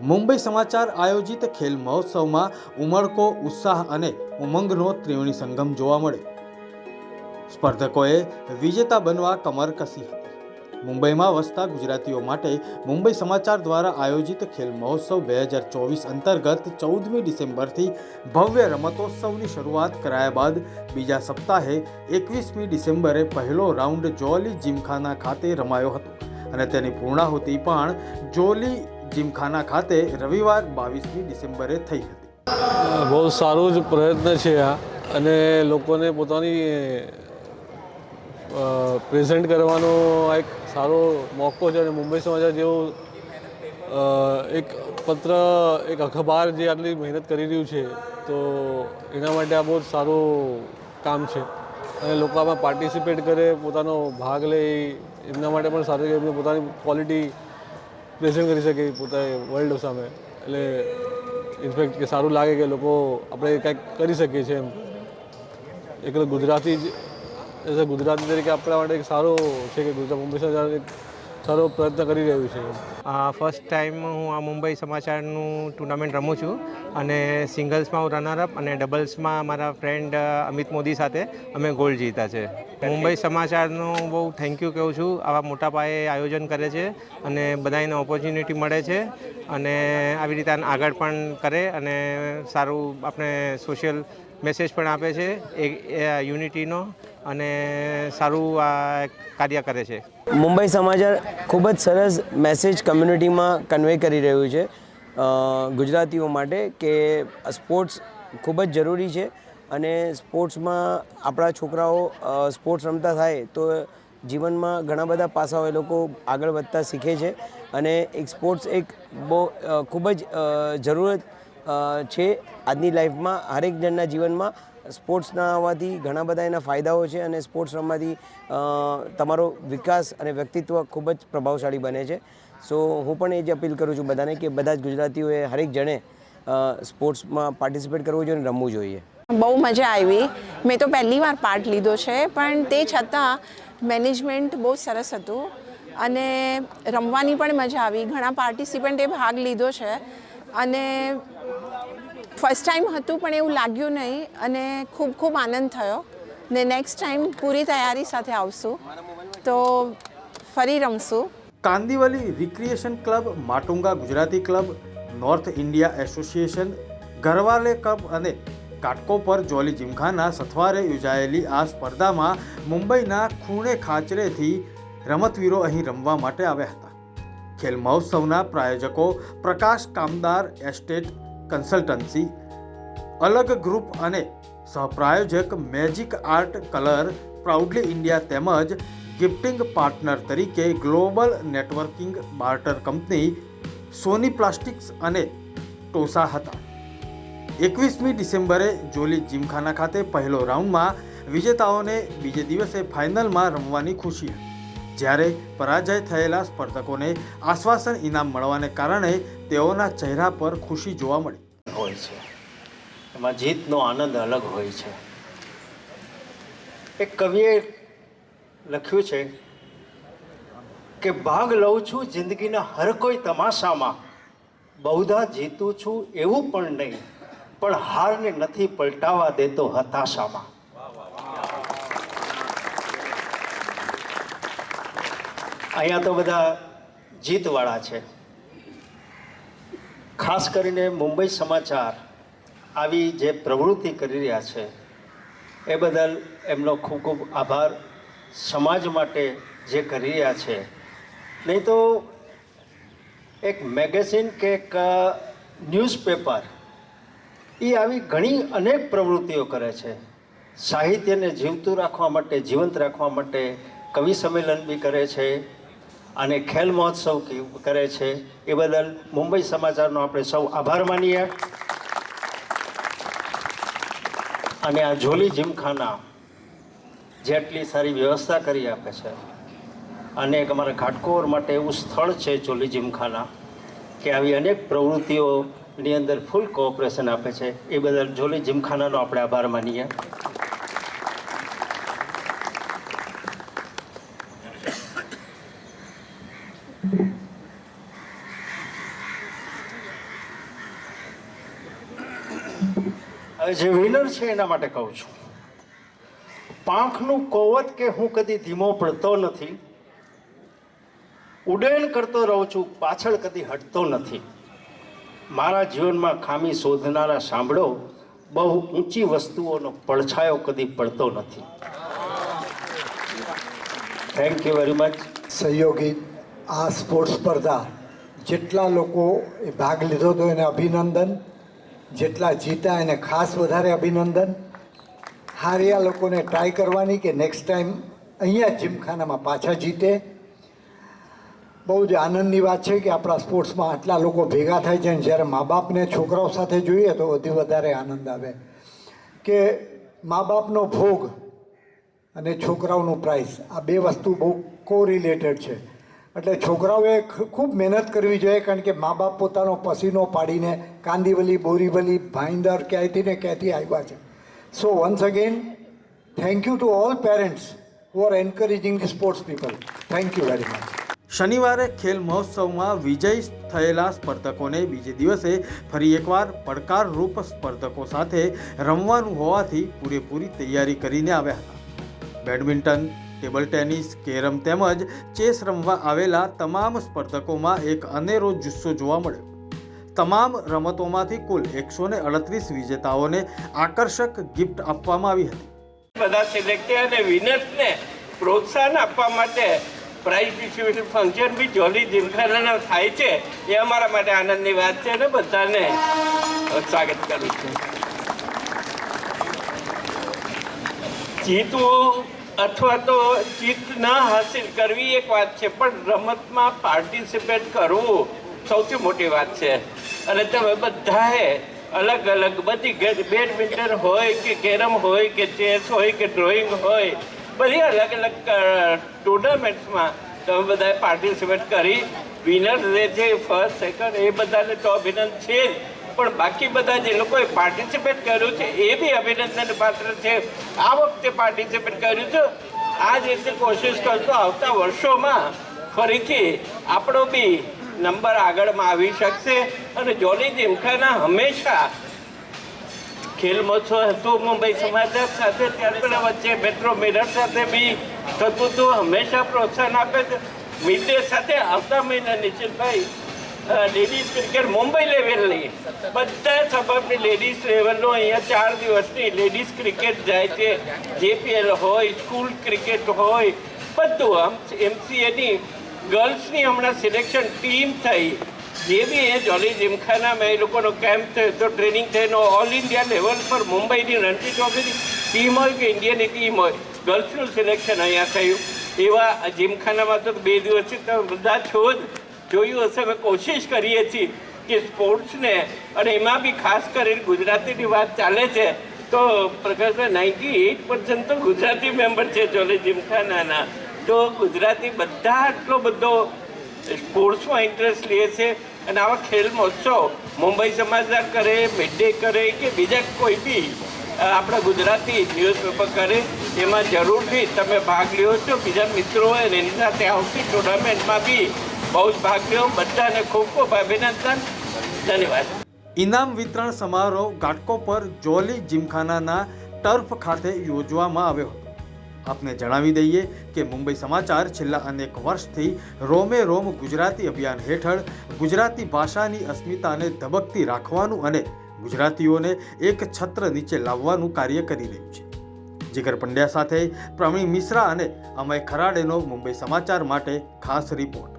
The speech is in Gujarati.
મુંબઈ સમાચાર આયોજિત ખેલ મહોત્સવમાં ઉમળકો, ઉત્સાહ અને ઉમંગનો ત્રિવેણી સંગમ જોવા મળ્યો સ્પર્ધકોએ વિજેતા બનવા કમર કસી હતી. મુંબઈમાં વસતા ગુજરાતીઓ માટે મુંબઈ સમાચાર દ્વારા આયોજિત ખેલ મહોત્સવ બે હજાર ચોવીસ અંતર્ગત ચૌદમી ડિસેમ્બરથી ભવ્ય રમતોત્સવની શરૂઆત કરાયા બાદ બીજા સપ્તાહે એકવીસમી ડિસેમ્બરે પહેલો રાઉન્ડ જોલી જીમખાના ખાતે રમાયો હતો. અને તેની પૂર્ણાહુતિ પણ જોલી જીમખાના ખાતે રવિવાર બાવીસમી ડિસેમ્બરે થઈ હતી. બહુ સારો જ પ્રયત્ન છે આ. અને લોકોને પોતાની પ્રેઝન્ટ કરવાનો આ એક સારો મોકો છે અને મુંબઈ સમાચાર જેવું એક પત્ર, એક અખબાર જે આટલી મહેનત કરી રહ્યું છે, તો એના માટે આ બહુ સારું કામ છે. અને લોકો આમાં પાર્ટિસિપેટ કરે, પોતાનો ભાગ લે એમના માટે પણ સારું એમને પોતાની ક્વોલિટી પ્રેઝન્ટ કરી શકે પોતાએ વર્લ્ડ સામે. એટલે ઇન્ફેક્ટ કે સારું લાગે કે લોકો આપણે કંઈક કરી શકીએ છીએ એમ. એક ગુજરાતી જ એઝ અ ગુજરાતી તરીકે આપણા માટે એક સારો છે કે ગુજરાત એક સારો પ્રયત્ન કરી રહ્યું છે. ફર્સ્ટ ટાઈમ હું આ મુંબઈ સમાચારનું ટુર્નામેન્ટ રમું છું અને સિંગલ્સમાં હું રનરઅપ અને ડબલ્સમાં મારા ફ્રેન્ડ અમિત મોદી સાથે અમે ગોલ્ડ જીતા છે. મુંબઈ સમાચારનું બહુ થેન્ક યુ કહું છું. આવા મોટા પાયે આયોજન કરે છે અને બધાને ઓપોર્ચ્યુનિટી મળે છે અને આવી રીતે આગળ પણ કરે અને સારું આપણે સોશિયલ મેસેજ પણ આપે છે, એ યુનિટીનો અને સારું આ કાર્ય કરે છે. મુંબઈ સમાચાર ખૂબ જ સરસ મેસેજ કમ્યુનિટીમાં કન્વે કરી રહ્યું છે ગુજરાતીઓ માટે કે સ્પોર્ટ્સ ખૂબ જ જરૂરી છે અને સ્પોર્ટ્સમાં આપણા છોકરાઓ સ્પોર્ટ્સ રમતા થાય તો જીવનમાં ઘણા બધા પાસાઓ એ લોકો આગળ વધતા શીખે છે અને એક સ્પોર્ટ્સ એક બહુ ખૂબ જ જરૂરત છે. આજની લાઈફમાં હરેક જણના જીવનમાં સ્પોર્ટ્સના આવવાથી ઘણા બધા એના ફાયદાઓ છે અને સ્પોર્ટ્સ રમવાથી તમારો વિકાસ અને વ્યક્તિત્વ ખૂબ જ પ્રભાવશાળી બને છે. સો, હું પણ એ જ અપીલ કરું છું બધાને કે બધા જ ગુજરાતીઓએ હરેક જણે સ્પોર્ટ્સમાં પાર્ટિસિપેટ કરવું જોઈએ અને રમવું જોઈએ. બહુ મજા આવી. મેં તો પહેલી વાર પાર્ટ લીધો છે, પણ તે છતાં મેનેજમેન્ટ બહુ સરસ હતું અને રમવાની પણ મજા આવી. ઘણા પાર્ટિસિપન્ટે ભાગ લીધો છે અને ફર્સ્ટ ટાઈમ હતું, પણ એવું લાગ્યું નહીં અને ખૂબ ખૂબ આનંદ થયો. ને નેક્સ્ટ ટાઈમ પૂરી તૈયારી સાથે આવશું. તો ફરી રમશું. Kandivali recreation club Matunga Gujarati club north India association Garware cup અને કાટકો પર જોલી જીમખાના સથવારે યોજાયેલી આ સ્પર્ધામાં મુંબઈના ખૂણે ખાચરેથી રમતવીરો અહીં રમવા માટે આવ્યા હતા. ખેલ મહોત્સવના પ્રાયોજકો પ્રકાશ કામદાર એસ્ટેટ કન્સલ્ટન્સી, અલગ ગ્રુપ અને સહપ્રાયોજક magic art colour proudly India તેમજ ગિફ્ટિંગ પાર્ટનર તરીકે global networking barter company Soni plastics અને ટોસા હતા. એકવીસમી ડિસેમ્બરે જોલી જીમખાના ખાતે પહેલો રાઉન્ડમાં વિજેતાઓને બીજે દિવસે ફાઇનલમાં રમવાની ખુશી. હતી જ્યારે પરાજય થયેલા સ્પર્ધકોને આશ્વાસન ઇનામ મળવાને કારણે તેઓના ચહેરા પર ખુશી જોવા મળી. હોય છે. એમાં જીતનો આનંદ અલગ હોય છે. એક કવિએ લખ્યું છે કે, ભાગ લઉં છું જિંદગીના હર કોઈ તમાશામાં. બહુધા જીતું છું એવું પણ નહીં, પણ હારને નથી પલટાવા દેતો હતાશામાં. અહીંયા તો બધા જીતવાળા છે. ખાસ કરીને મુંબઈ સમાચાર આવી જે પ્રવૃત્તિ કરી રહ્યા છે, એ બદલ એમનો ખૂબ ખૂબ આભાર સમાજ માટે જે કરી રહ્યા છે. નહીં તો એક મેગેઝિન કે એક ન્યૂઝપેપર એ આવી ઘણી અનેક પ્રવૃત્તિઓ કરે છે. સાહિત્યને જીવતું રાખવા માટે, જીવંત રાખવા માટે કવિ સંમેલન બી કરે છે. અને ખેલ મહોત્સવ કરે છે એ બદલ મુંબઈ સમાચારનો આપણે સૌ આભાર માનીએ. અને આ જોલી જીમખાના જેટલી સારી વ્યવસ્થા કરી આપે છે અને એક અમારા ઘાટકોર માટે એવું સ્થળ છે જોલી જીમખાના કે આવી અનેક પ્રવૃત્તિઓની અંદર ફૂલ કોઓપરેશન આપે છે. એ બદલ જોલી જીમખાનાનો આપણે આભાર માનીએ. જે વિનર છે એના માટે કહું છું. પાંખનું કોવત કે હું કદી ધીમો પડતો નથી, ઉડેન કરતો રહું છું, પાછળ કદી હટતો નથી. મારા જીવનમાં ખામી શોધનારા સાંભળો, બહુ ઊંચી વસ્તુઓનો પડછાયો કદી પડતો નથી. થેન્ક યુ વેરી મચ સહયોગી, આ સ્પોર્ટ્સ સ્પર્ધા જેટલા લોકો ભાગ લીધો હતો એને અભિનંદન. જેટલા જીતા એને ખાસ વધારે અભિનંદન. હાર્યા લોકોને ટ્રાય કરવાની કે નેક્સ્ટ ટાઈમ અહીંયા જીમખાનામાં પાછા જીતે. બહુ જ આનંદની વાત છે કે આપણા સ્પોર્ટ્સમાં આટલા લોકો ભેગા થાય છે અને જ્યારે મા બાપને છોકરાઓ સાથે જોઈએ તો વધુ વધારે આનંદ આવે. કે મા બાપનો ભોગ અને છોકરાઓનું પ્રાઇસ આ બે વસ્તુ બહુ કોરિલેટેડ છે. એટલે છોકરાઓએ ખૂબ મહેનત કરવી જોઈએ, કારણ કે મા બાપ પોતાનો પસીનો પાડીને કાંદીવલી, બોરીવલી, ભાઈંદર ક્યાંયથી ને ક્યાંથી આવ્યા છે. So once again thank you to all parents who are encouraging the sports people thank you very much શનિવારે ખેલ મહોત્સવમાં વિજય થયેલા સ્પર્ધકોને બીજે દિવસે ફરી એકવાર પડકારરૂપ સ્પર્ધકો સાથે રમવાનું હોવાથી પૂરેપૂરી તૈયારી કરીને આવ્યા હતા. બેડમિન્ટન ટેબલ ટેનિસ, કેરમ તેમજ ચેસ રમવા આવેલા તમામ સ્પર્ધકોમાં એક અનેરો જુસ્સો જોવા મળ્યો. તમામ રમતોમાંથી કુલ એકસો ને અડત્રીસ વિજેતાઓને આકર્ષક ગિફ્ટ આપવામાં આવી હતી. બધા સિલેક્ટેડ અને વિનર્સને પ્રોત્સાહન આપવા માટે prize distribution function B jolly જીમખાનાના થાય છે, એ અમારા માટે આનંદની વાત છે અને બધાને. સ્વાગત કરું છું. જીતવું અથવા તો જીત ન હાસિલ કરવી એક વાત છે, પણ રમતમાં પાર્ટિસિપેટ કરવું સૌથી મોટી વાત છે. અને તમે બધાએ અલગ અલગ બધી બેડમિન્ટન હોય કે કેરમ હોય કે ચેસ હોય કે ડ્રોઈંગ હોય, બધી અલગ અલગ ટુર્નામેન્ટ્સમાં તમે બધાએ પાર્ટિસિપેટ કરી. વિનર જે છે ફર્સ્ટ સેકન્ડ એ બધાને તો અભિનંદન છે જ. પણ બાકી બધા જે લોકોએ પાર્ટિસિપેટ કર્યું છે, એ બી અભિનંદન પાત્ર છે. આ વખતે પાર્ટિસિપેટ કર્યું છે. આ જ રીતે કોશિશ કરતો આવતા વર્ષોમાં ફરીથી આપણો બી નંબર આગળમાં આવી શકશે. અને જોલી જીમખાના હંમેશા ખેલ મહોત્સવ હતું મુંબઈ સમાચાર સાથે, ત્યારે પણ વચ્ચે મેટ્રો મિરર સાથે બી થતું હતું. હંમેશા પ્રોત્સાહન આપે છે. મીડિયા સાથે આવતા મહિના નિશ્ચિતભાઈ લેડીઝ ક્રિકેટ મુંબઈ લેવલની બધા સબબની લેડીઝ લેવલનો અહીંયા ચાર દિવસની લેડીઝ ક્રિકેટ જાય છે. જેપીએલ હોય સ્કૂલ ક્રિકેટ હોય, બધું આમ એમસીએની ગર્લ્સની હમણાં સિલેક્શન ટીમ થઈ. જે બી એ જોલી જીમખાનામાં એ લોકોનો કેમ્પ થયો તો ટ્રેનિંગ થયેલો ઓલ ઇન્ડિયા લેવલ પર મુંબઈની રણજી ટ્રોફીની ટીમ હોય કે ઇન્ડિયાની ટીમ હોય ગર્લ્સનું સિલેક્શન અહીંયા થયું. એવા જીમખાનામાં તો બે દિવસથી તમે બધા છો જ. જોયું હશે, અમે કોશિશ કરીએ છીએ કે સ્પોર્ટ્સને અને એમાં બી ખાસ કરીને ગુજરાતીની વાત ચાલે છે, તો પ્રકાશભાઈ નાઇન્ટી એઇટ પર્સન્ટ તો ગુજરાતી મેમ્બર છે જોલે જીમખાનાના તો ગુજરાતી બધા આટલો બધો સ્પોર્ટ્સમાં ઇન્ટરેસ્ટ લે છે, અને આવા ખેલ મહોત્સવ મુંબઈ સમાચાર કરે મિડ ડે કરે કે બીજા કોઈ બી આપણા ગુજરાતી ન્યૂઝપેપર કરે, એમાં જરૂરથી તમે ભાગ લ્યો છો. બીજા મિત્રો હોય અને એની સાથે આવતી ટુર્નામેન્ટમાં બી બહુ જ ભાગ બધાને ખૂબ ખૂબ અભિનંદન. ધન્યવાદ. ઇનામ વિતરણ સમારોહ ઘાટકોપર જોલી જીમખાનાના ટર્ફ ખાતે યોજવામાં આવ્યો હતો. આપને જણાવી દઈએ કે મુંબઈ સમાચાર છેલ્લા અનેક વર્ષથી રોમે રોમ ગુજરાતી અભિયાન હેઠળ ગુજરાતી ભાષાની અસ્મિતાને ધબકતી રાખવાનું અને ગુજરાતીઓને એક છત્ર નીચે લાવવાનું કાર્ય કરી રહ્યું છે. જીગર પંડ્યા સાથે પ્રવીણ મિશ્રા અને અમય ખરાડેનો મુંબઈ સમાચાર માટે ખાસ રિપોર્ટ.